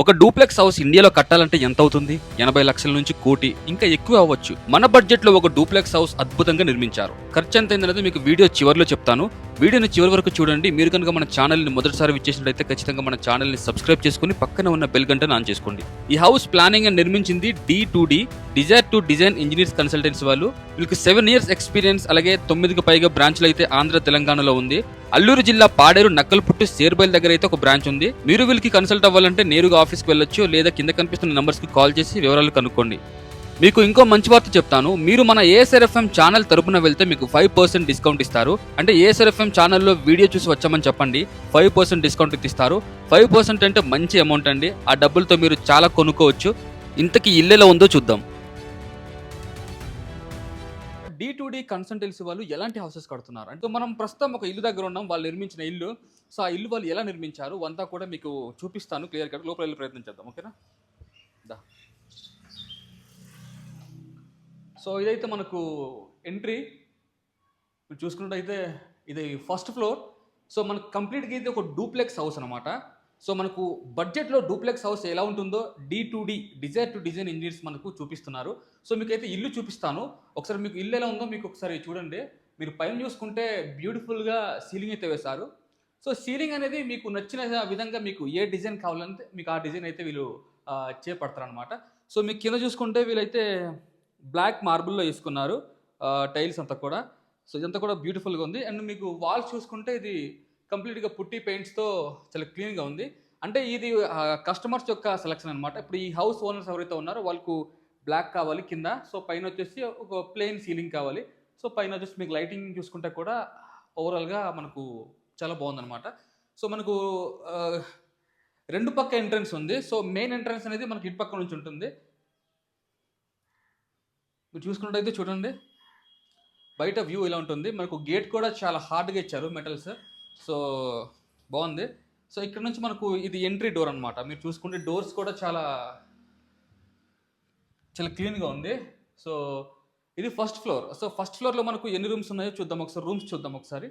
ఒక duplex house ఇండియాలో కట్టాలంటే ఎంత అవుతుంది ఎనభై లక్షల నుంచి కోటి ఇంకా ఎక్కువ అవ్వచ్చు. మన బడ్జెట్లో ఒక డూప్లెక్స్ హౌస్ అద్భుతంగా నిర్మించారు. ఖర్చు ఎంత అయిందనేది మీకు వీడియో చివరిలో చెప్తాను. వీడియోని చివరి వరకు చూడండి. మీరు కనుక మన ఛానల్ని మొదటిసారి విచ్చేసినట్లయితే ఖచ్చితంగా మన ఛానల్ని సబ్స్క్రైబ్ చేసుకుని పక్కన ఉన్న బెల్ గంటను ఆన్ చేసుకోండి. ఈ హౌస్ ప్లానింగ్ అండ్ నిర్మించింది D two D desire to design engineers consultancy వాళ్ళు. వీళ్ళకి సెవెన్ ఇయర్స్ ఎక్స్పీరియన్స్ అలాగే తొమ్మిదికి పైగా బ్రాంచ్లు అయితే ఆంధ్ర తెలంగాణలో ఉంది. అల్లూరు జిల్లా పాడేరు నక్కలపుట్టు సేర్బైల్ దగ్గర అయితే ఒక బ్రాంచ్ ఉంది. మీరు వీళ్ళకి కన్సల్ట్ అవ్వాలంటే నేరుగా ఆఫీస్కి వెళ్ళొచ్చు లేదా కింద కనిపిస్తున్న నంబర్స్కి కాల్ చేసి వివరాలు కనుక్కోండి. మీకు ఇంకో మంచి వార్త చెప్తాను. మీరు మన ఏఎస్ఆర్ఎఫ్ఎం ఛానల్ తరపున వెళ్తే మీకు ఫైవ్ పర్సెంట్ డిస్కౌంట్ ఇస్తారు. అంటే ఏఎస్ఆర్ఎఫ్ఎం ఛానల్లో వీడియో చూసి వచ్చామని చెప్పండి. ఫైవ్ పర్సెంట్ డిస్కౌంట్ ఇస్తారు. ఫైవ్ పర్సెంట్ అంటే మంచి అమౌంట్ అండి. ఆ డబ్బులతో మీరు చాలా కొనుక్కోవచ్చు. ఇంతకీ ఇల్లు ఎలా ఉందో చూద్దాం. డి టు డి కన్సల్టెన్సీ వాళ్ళు ఎలాంటి హౌసెస్ కడుతున్నారు? అంటే మనం ప్రస్తుతం ఒక ఇల్లు దగ్గర ఉన్నాం. వాళ్ళు నిర్మించిన ఇల్లు. సో ఆ ఇల్లు వాళ్ళు ఎలా నిర్మించారు? అంతా కూడా మీకు చూపిస్తాను. క్లియర్ కట్ లోపల వెళ్ళి ప్రయత్నం చేద్దాం. ఓకేనా దా. సో ఇదైతే మనకు ఎంట్రీ మీరు చూసుకున్నట్టయితే ఇది ఫస్ట్ ఫ్లోర్ సో మనకు కంప్లీట్గా ఇది ఒక డూప్లెక్స్ హౌస్ అనమాట సో మనకు బడ్జెట్లో డూప్లెక్స్ హౌస్ ఎలా ఉంటుందో D two D desire to design engineers మనకు చూపిస్తున్నారు. సో మీకైతే ఇల్లు చూపిస్తాను. ఒకసారి మీకు ఇల్లు ఎలా ఉందో మీకు ఒకసారి చూడండి. మీరు పైన చూసుకుంటే బ్యూటిఫుల్గా సీలింగ్ అయితే వేశారు. సో సీలింగ్ అనేది మీకు నచ్చిన విధంగా మీకు ఏ డిజైన్ కావాలంటే మీకు ఆ డిజైన్ అయితే వీళ్ళు చేపడతారనమాట సో మీకు కింద చూసుకుంటే వీళ్ళైతే బ్లాక్ మార్బుల్లో వేసుకున్నారు టైల్స్ అంతా కూడా. సో ఇదంతా కూడా బ్యూటిఫుల్గా ఉంది. అండ్ మీకు వాల్ చూసుకుంటే ఇది కంప్లీట్గా పుట్టి పెయింట్స్తో చాలా క్లీన్గా ఉంది. అంటే ఇది కస్టమర్స్ యొక్క సెలక్షన్ అనమాట ఇప్పుడు ఈ హౌస్ ఓనర్స్ ఎవరైతే ఉన్నారో వాళ్ళకు బ్లాక్ కావాలి కింద. సో పైన వచ్చేసి ఒక ప్లెయిన్ సీలింగ్ కావాలి. సో పైన వచ్చేసి మీకు లైటింగ్ చూసుకుంటే కూడా ఓవరాల్గా మనకు చాలా బాగుందన్నమాట. సో మనకు రెండు పక్క ఎంట్రన్స్ ఉంది. సో మెయిన్ ఎంట్రన్స్ అనేది మనకి ఇటు పక్క నుంచి ఉంటుంది. మీరు చూసుకున్నట్టయితే చూడండి. బయట వ్యూ ఇలా ఉంటుంది. మనకు గేట్ కూడా చాలా హార్డ్గా ఇచ్చారు మెటల్స్. సో బాగుంది. సో ఇక్కడ నుంచి మనకు ఇది ఎంట్రీ డోర్ అనమాట మీరు చూసుకుంటే డోర్స్ కూడా చాలా చాలా క్లీన్గా ఉంది. సో ఇది ఫస్ట్ ఫ్లోర్. సో ఫస్ట్ ఫ్లోర్లో మనకు ఎన్ని రూమ్స్ ఉన్నాయో చూద్దాం. ఒకసారి రూమ్స్ చూద్దాం ఒకసారి.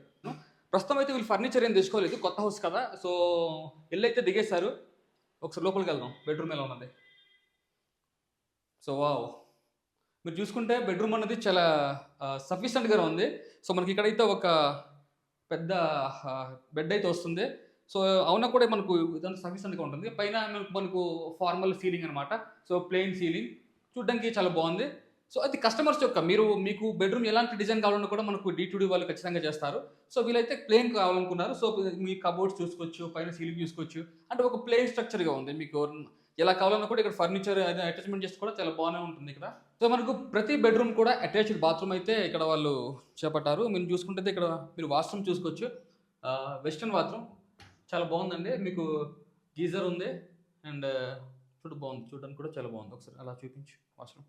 ప్రస్తుతం అయితే వీళ్ళు ఫర్నిచర్ ఏం తీసుకోలేదు కొత్త హౌస్ కదా. సో ఇల్లు అయితే దిగేశారు. ఒకసారి లోపలికి వెళ్దాం. బెడ్రూమ్ ఎలా ఉన్నది సో వావ్. మీరు చూసుకుంటే బెడ్రూమ్ అనేది చాలా సఫిషియెంట్గా ఉంది. సో మనకి ఇక్కడైతే ఒక పెద్ద బెడ్ అయితే వస్తుంది. సో అవునా కూడా మనకు ఇదంతా సఫిషియెంట్గా ఉంటుంది. పైన మనకు ఫార్మల్ సీలింగ్ అనమాట సో ప్లెయిన్ సీలింగ్ చూడడానికి చాలా బాగుంది. సో అది కస్టమర్స్ యొక్క మీరు మీకు బెడ్రూమ్ ఎలాంటి డిజైన్ కావాలన్నా కూడా మనకు డీ డీ వాళ్ళు ఖచ్చితంగా చేస్తారు. సో వీళ్ళైతే ప్లెయిన్ కావాలనుకున్నారు. సో మీ కబోర్డ్స్ చూసుకోవచ్చు పైన సీలింగ్ చూసుకోవచ్చు. అంటే ఒక ప్లెయిన్ స్ట్రక్చర్గా ఉంది. మీకు ఎలా కావాలన్నా కూడా ఇక్కడ ఫర్నిచర్ అటాచ్మెంట్ చేసి కూడా చాలా బాగానే ఉంటుంది ఇక్కడ. సో మనకు ప్రతి బెడ్రూమ్ కూడా అటాచ్డ్ బాత్రూమ్ అయితే ఇక్కడ వాళ్ళు చేపట్టారు. మీరు చూసుకుంటే ఇక్కడ మీరు వాష్రూమ్ చూసుకోవచ్చు. వెస్ట్రన్ బాత్రూమ్ చాలా బాగుందండి. మీకు గీజర్ ఉంది. అండ్ చూడు బాగుంది. చూడడానికి కూడా చాలా బాగుంది. ఒకసారి అలా చూపించు వాష్రూమ్.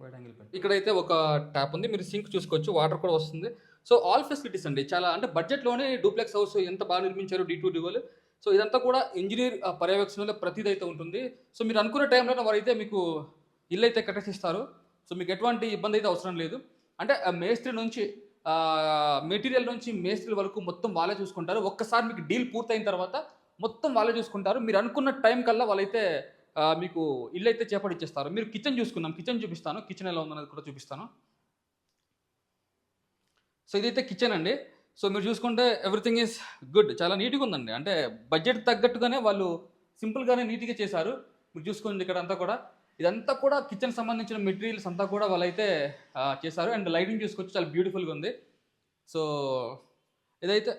ఇక్కడ ఇక్కడైతే ఒక ట్యాప్ ఉంది. మీరు సింక్ చూసుకోవచ్చు. వాటర్ కూడా వస్తుంది. సో ఆల్ ఫెసిలిటీస్ అండి. చాలా అంటే బడ్జెట్లోనే డూప్లెక్స్ హౌస్ ఎంత బాగా నిర్మించారు డీ టూ డివల్ సో ఇదంతా కూడా ఇంజనీర్ పర్యవేక్షణలో ప్రతిదైతే అయితే ఉంటుంది. సో మీరు అనుకున్న టైంలో వారైతే మీకు ఇల్లు అయితే కట్టేసిస్తారు. సో మీకు ఎటువంటి ఇబ్బంది అయితే అవసరం లేదు. అంటే మేస్త్రి నుంచి మెటీరియల్ నుంచి మేస్త్రి వరకు మొత్తం వాళ్ళే చూసుకుంటారు. ఒక్కసారి మీకు డీల్ పూర్తయిన తర్వాత మొత్తం వాళ్ళే చూసుకుంటారు. మీరు అనుకున్న టైం కల్లా వాళ్ళైతే మీకు ఇల్లు అయితే చేపడిచ్చేస్తారు మీరు కిచెన్ చూసుకుందాం. కిచెన్ చూపిస్తాను. కిచెన్ ఎలా ఉందన్నది కూడా చూపిస్తాను. సో ఇదైతే కిచెన్ అండి. సో మీరు చూసుకుంటే ఎవ్రీథింగ్ ఈజ్ గుడ్ చాలా నీట్గా ఉందండి. అంటే బడ్జెట్ తగ్గట్టుగానే వాళ్ళు సింపుల్గానే నీట్గా చేశారు. మీరు చూసుకోండి ఇక్కడ అంతా కూడా. ఇదంతా కూడా కిచెన్ సంబంధించిన మెటీరియల్స్ అంతా కూడా వాళ్ళైతే చేశారు. అండ్ లైటింగ్ చూసుకోవచ్చు. చాలా బ్యూటిఫుల్గా ఉంది. సో ఇదైతే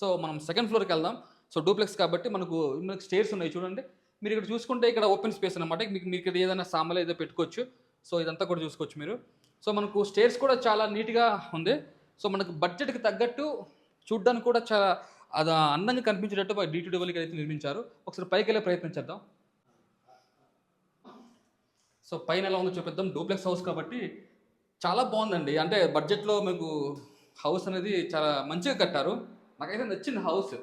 సో మనం సెకండ్ ఫ్లోర్కి వెళ్దాం. సో డూప్లెక్స్ కాబట్టి మనకు మనకు స్టేర్స్ ఉన్నాయి చూడండి. మీరు ఇక్కడ చూసుకుంటే ఇక్కడ ఓపెన్ స్పేస్ అనమాట మీకు మీరు ఇక్కడ ఏదైనా సామాన్లు ఏదో పెట్టుకోవచ్చు. సో ఇదంతా కూడా చూసుకోవచ్చు మీరు. సో మనకు స్టేర్స్ కూడా చాలా నీట్గా ఉంది. సో మనకు బడ్జెట్కి తగ్గట్టు చూడ్డానికి కూడా చాలా అది అందంగా కనిపించేటట్టు డీటీ టు అయితే నిర్మించారు. ఒకసారి పైకి వెళ్ళే ప్రయత్నం చేద్దాం. సో పైన ఎలా ఉందో చూపిద్దాం. డూప్లెక్స్ హౌస్ కాబట్టి చాలా బాగుందండి. అంటే బడ్జెట్లో మీకు హౌస్ అనేది చాలా మంచిగా కట్టారు. నాకైతే నచ్చింది హౌస్.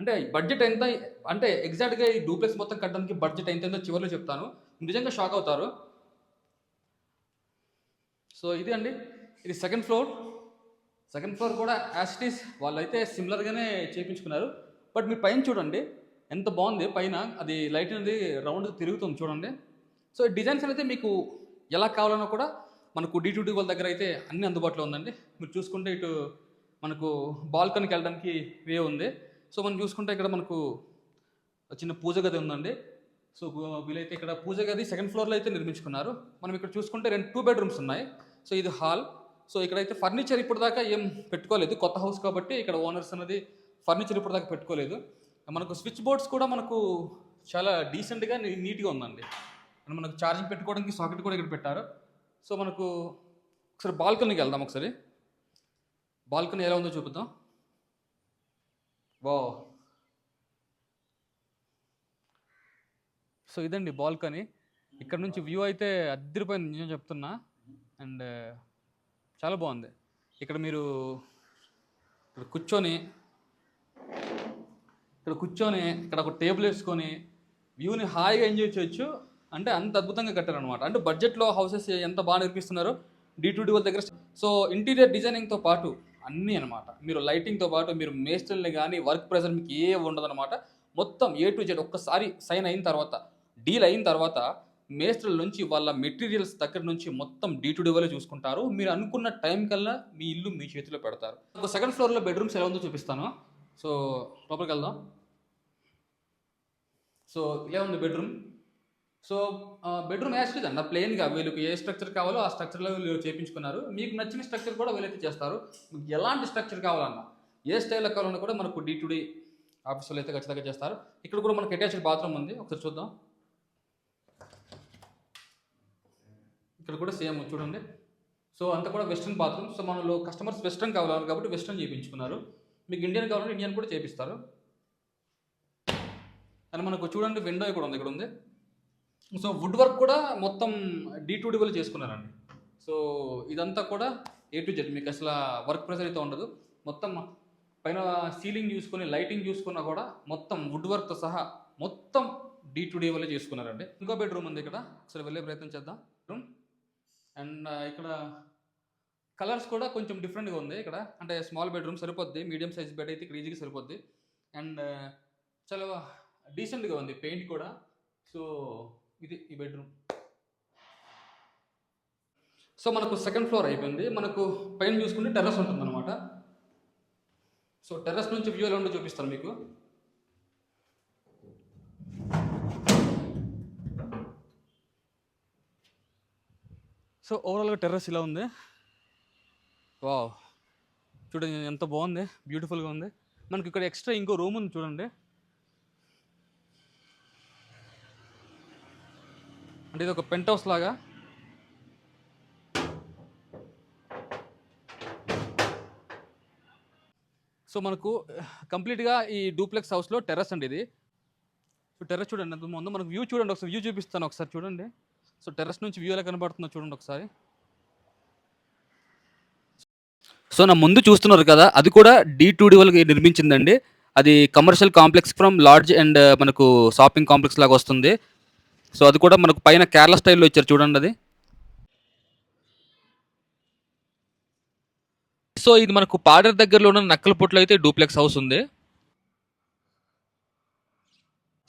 అంటే బడ్జెట్ ఎంత అంటే ఎగ్జాక్ట్గా ఈ డూప్లెక్స్ మొత్తం కట్టడానికి బడ్జెట్ ఎంత చివరిలో చెప్తాను. నిజంగా షాక్ అవుతారు. సో ఇది అండి. ఇది సెకండ్ ఫ్లోర్ సెకండ్ ఫ్లోర్ కూడా యాస్టీస్ వాళ్ళైతే సిమిలర్గానే చేయించుకున్నారు బట్ మీరు పైన చూడండి ఎంత బాగుంది. పైన అది లైట్ అనేది రౌండ్ తిరుగుతుంది చూడండి. సో డిజైన్స్ అయితే మీకు ఎలా కావాలన్నా కూడా మనకు డి టూ వాళ్ళ దగ్గర అయితే అన్ని అందుబాటులో ఉందండి. మీరు చూసుకుంటే ఇటు మనకు బాల్కనీకి వెళ్ళడానికి వే ఉంది. సో మనం చూసుకుంటే ఇక్కడ మనకు చిన్న పూజ గది ఉందండి. సో వీలైతే ఇక్కడ పూజ గది సెకండ్ ఫ్లోర్లో అయితే నిర్మించుకున్నారు. మనం ఇక్కడ చూసుకుంటే రెండు టూ బెడ్రూమ్స్ ఉన్నాయి. సో ఇది హాల్. సో ఇక్కడైతే ఫర్నిచర్ ఇప్పుడు దాకా ఏం పెట్టుకోలేదు. కొత్త హౌస్ కాబట్టి ఇక్కడ ఓనర్స్ అనేది ఫర్నిచర్ ఇప్పుడు దాకా పెట్టుకోలేదు. మనకు స్విచ్ బోర్డ్స్ కూడా మనకు చాలా డీసెంట్గా నీట్గా ఉందండి. అండ్ మనకు ఛార్జింగ్ పెట్టుకోవడానికి సాకెట్ కూడా ఇక్కడ పెట్టారు. సో మనకు ఒకసారి బాల్కనీకి వెళ్దాం ఒకసారి. బాల్కనీ ఎలా ఉందో చూపిద్దాం. వా సో ఇదండి బాల్కనీ. ఇక్కడ నుంచి వ్యూ అయితే అద్దరిపోయింది నేను చెప్తున్నా. అండ్ చాలా బాగుంది. ఇక్కడ మీరు ఇక్కడ కూర్చొని ఇక్కడ కూర్చొని ఇక్కడ ఒక టేబుల్ వేసుకొని వ్యూని హాయిగా ఎంజాయ్ చేయొచ్చు. అంటే అంత అద్భుతంగా కట్టారనమాట అంటే బడ్జెట్లో హౌసెస్ ఎంత బాగా నిర్మిస్తున్నారు డి టూ డీ వాళ్ళ దగ్గర. సో ఇంటీరియర్ డిజైనింగ్తో పాటు అన్నీ అనమాట మీరు లైటింగ్తో పాటు మీరు మేస్టల్ని కానీ వర్క్ ప్రెజర్ మీకు ఏ ఉండదన్నమాట. మొత్తం ఏ టు జెడ్ ఒక్కసారి సైన్ అయిన తర్వాత డీల్ అయిన తర్వాత మేస్త్రుల నుంచి వాళ్ళ మెటీరియల్స్ దగ్గర నుంచి మొత్తం డీ టు డీవోలే చూసుకుంటారు. మీరు అనుకున్న టైం కల్లా మీ ఇల్లు మీ చేతిలో పెడతారు. ఒక సెకండ్ ఫ్లోర్లో బెడ్రూమ్స్ ఎలా ఉందో చూపిస్తాను. సో లోపలికి వెళ్దాం. సో ఇలా ఉంది బెడ్రూమ్. సో బెడ్రూమ్ యాక్చువల్ అన్న ప్లెయిన్గా వీళ్ళకి ఏ స్ట్రక్చర్ కావాలో ఆ స్ట్రక్చర్లో వీళ్ళు చేయించుకున్నారు మీకు నచ్చిన స్ట్రక్చర్ కూడా వీళ్ళైతే చేస్తారు. మీకు ఎలాంటి స్ట్రక్చర్ కావాలన్నా ఏ స్టైల్లో కావాలన్నా కూడా మనకు డీ టు డే ఆఫీసులో అయితే ఖచ్చితంగా చేస్తారు. ఇక్కడ కూడా మనకు అటాచ్డ్ బాత్రూమ్ ఉంది. ఒకసారి చూద్దాం. ఇక్కడ కూడా సేమ్ చూడండి. సో అంతా కూడా వెస్ట్రన్ బాత్రూమ్. సో మనలో కస్టమర్స్ వెస్ట్రన్ కావాలి కాబట్టి వెస్ట్రన్ చేయించుకున్నారు. మీకు ఇండియన్ కావాలంటే ఇండియన్ కూడా చేపిస్తారు. అండ్ మనకు చూడండి విండో కూడా ఉంది ఇక్కడ ఉంది. సో వుడ్ వర్క్ కూడా మొత్తం డీ టూ డివల్ చేసుకున్నారండి. సో ఇదంతా కూడా ఏ టు జెడ్ మీకు అసలు వర్క్ ప్రెషర్ అయితే ఉండదు. మొత్తం పైన సీలింగ్ చూసుకొని లైటింగ్ చూసుకున్నా కూడా మొత్తం వుడ్ వర్క్తో సహా మొత్తం డీ టు డీ వల్లే చేసుకున్నారండి. ఇంకో బెడ్రూమ్ ఉంది ఇక్కడ. ఒకసారి వెళ్ళే ప్రయత్నం చేద్దాం. అండ్ ఇక్కడ కలర్స్ కూడా కొంచెం డిఫరెంట్గా ఉంది. ఇక్కడ అంటే స్మాల్ బెడ్రూమ్ సరిపోద్ది మీడియం సైజ్ బెడ్ అయితే ఇక్కడ ఈజీగా సరిపోద్ది. అండ్ చాలా డీసెంట్గా ఉంది పెయింట్ కూడా. సో ఇది ఈ బెడ్రూమ్. సో మనకు సెకండ్ ఫ్లోర్ అయిపోయింది. మనకు పైన చూసుకుంటే టెర్రస్ ఉంటుందన్నమాట. సో టెర్రస్ నుంచి వ్యూ ఎలా ఉందో చూపిస్తాను మీకు. సో ఓవరాల్గా టెర్రస్ ఇలా ఉంది. వావ్ చూడండి ఎంత బాగుంది. బ్యూటిఫుల్గా ఉంది. మనకి ఇక్కడ ఎక్స్ట్రా ఇంకో రూమ్ ఉంది చూడండి. అంటే ఇది ఒక పెంట్ హౌస్ లాగా. సో మనకు కంప్లీట్గా ఈ డూప్లెక్స్ హౌస్లో టెర్రస్ అండి ఇది. సో టెర్రస్ చూడండి ఎంత ముందు మనకు వ్యూ చూడండి ఒకసారి వ్యూ చూపిస్తాను ఒకసారి చూడండి. సో టెర్రస్ నుంచి వ్యూ ఎలా కనబడుతుందో చూడండి ఒకసారి. సో నా ముందు చూస్తున్నారు కదా అది కూడా డి టూ డి వాళ్ళకి నిర్మించిందండి. అది commercial complex from large and మనకు షాపింగ్ కాంప్లెక్స్ లాగా వస్తుంది. సో అది కూడా మనకు పైన కేరళ స్టైల్లో ఇచ్చారు చూడండి అది. సో ఇది మనకు పాడర్ దగ్గరలో ఉన్న నక్కలపుట్లో అయితే డూప్లెక్స్ హౌస్ ఉంది.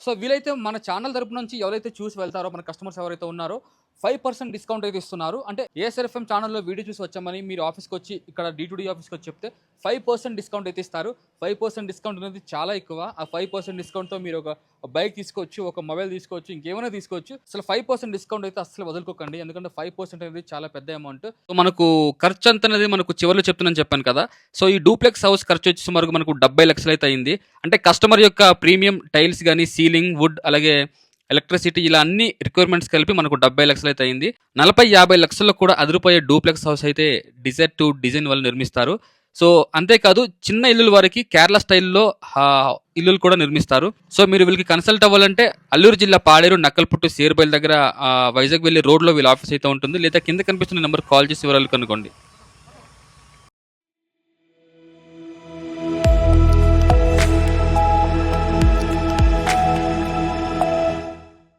సో వీలైతే మన ఛానల్ తరపు నుంచి ఎవరైతే చూసి వెళ్తారో మన కస్టమర్స్ ఎవరైతే ఉన్నారో ఫైవ్ పర్సెంట్ డిస్కౌంట్ అయితే ఇస్తున్నారు. అంటే ఏఎస్ఆర్ఎఫ్ఎం ఛానల్లో వీడియో చూసి వచ్చామని మీరు ఆఫీస్కి వచ్చి ఇక్కడ డి ఆఫీస్కి వచ్చి చెప్తే ఫైవ్ పర్సెంట్ డిస్కౌంట్ అయితే ఇస్తారు. ఫైవ్ పర్సెంట్ డిస్కౌంట్ అనేది చాలా ఎక్కువ. ఆ ఫైవ్ పర్సెంట్ డిస్కౌంట్తో మీరు ఒక బైక్ తీసుకోవచ్చు ఒక మొబైల్ తీసుకోవచ్చు ఇంకేమైనా తీసుకోవచ్చు. అసలు ఫైవ్ పర్సెంట్ డిస్కౌంట్ అయితే అసలు వదులుకోకండి. ఎందుకంటే ఫైవ్ పర్సెంట్ అనేది చాలా పెద్ద అమౌంట్ సో మనకు ఖర్చు అంత అనేది మనకు చివరిలో చెప్తున్నాను చెప్పాను కదా. సో ఈ డూప్లెక్స్ హౌస్ ఖర్చు వచ్చి సుమారు మనకు డెబ్బై లక్షలు అయితే అయింది. అంటే కస్టమర్ యొక్క ప్రీమియం టైల్స్ కానీ సీలింగ్ వుడ్ అలాగే ఎలక్ట్రిసిటీ ఇలా అన్ని రిక్వైర్మెంట్స్ కలిపి మనకు డెబ్బై లక్షలు అయితే అయింది. నలభై యాభై లక్షల్లో కూడా అదిరిపోయే డూప్లెక్స్ హౌస్ అయితే డిజైర్ టు డిజైన్ వాళ్ళు నిర్మిస్తారు. సో అంతేకాదు చిన్న ఇల్లుల వారికి కేరళ స్టైల్లో ఇల్లులు కూడా నిర్మిస్తారు. సో మీరు వీళ్ళకి కన్సల్ట్ అవ్వాలంటే అల్లూరు జిల్లా పాడేరు నక్కల్పుట్టు సేరుబయలు దగ్గర వైజాగ్ వెళ్ళి రోడ్లో వీళ్ళ ఆఫీస్ అయితే ఉంటుంది. లేదా కింద కనిపిస్తున్న నెంబర్ కాల్ చేసి వివరాలు కనుక్కోండి.